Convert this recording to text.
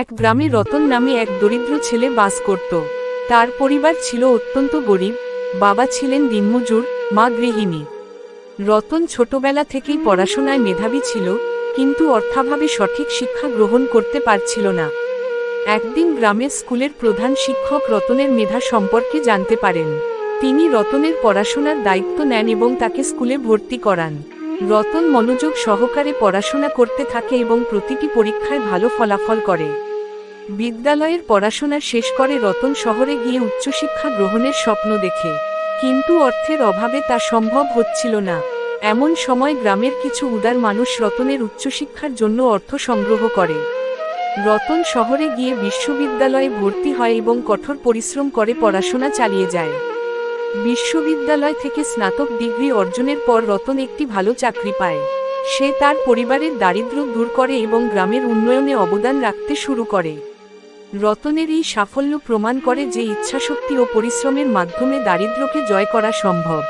এক গ্রামে রতন নামে এক দরিদ্র ছেলে বাস করত। তার পরিবার ছিল অত্যন্ত গরিব, বাবা ছিলেন দিনমজুর, মা গৃহিণী। রতন ছোটবেলা থেকেই পড়াশোনায় মেধাবী ছিল, কিন্তু অর্থাভাবে সঠিক শিক্ষা গ্রহণ করতে পারছিল না। একদিন গ্রামের স্কুলের প্রধান শিক্ষক রতনের মেধা সম্পর্কে জানতে পারেন। তিনি রতনের পড়াশোনার দায়িত্ব নেন এবং তাকে স্কুলে ভর্তি করান। রতন মনোযোগ সহকারে পড়াশোনা করতে থাকে এবং প্রতিটি পরীক্ষায় ভালো ফলাফল করে। বিদ্যালয়ের পড়াশোনা শেষ করে রতন শহরে গিয়ে উচ্চশিক্ষা গ্রহণের স্বপ্ন দেখে। কিন্তু অর্থের অভাবে তা সম্ভব হচ্ছিল না। এমন সময় গ্রামের কিছু উদার মানুষ রতনের উচ্চশিক্ষার জন্য অর্থ সংগ্রহ করে। রতন শহরে গিয়ে বিশ্ববিদ্যালয়ে ভর্তি হয় এবং কঠোর পরিশ্রম করে পড়াশোনা চালিয়ে যায়। বিশ্ববিদ্যালয় থেকে স্নাতক ডিগ্রি অর্জনের পর রতন একটি ভালো চাকরি পায়। সে তার পরিবারের দারিদ্র্য দূর করে এবং গ্রামের উন্নয়নে অবদান রাখতে শুরু করে। রতনের এই সাফল্য প্রমাণ করে যে ইচ্ছাশক্তি ও পরিশ্রমের মাধ্যমে দারিদ্র্যকে জয় করা সম্ভব।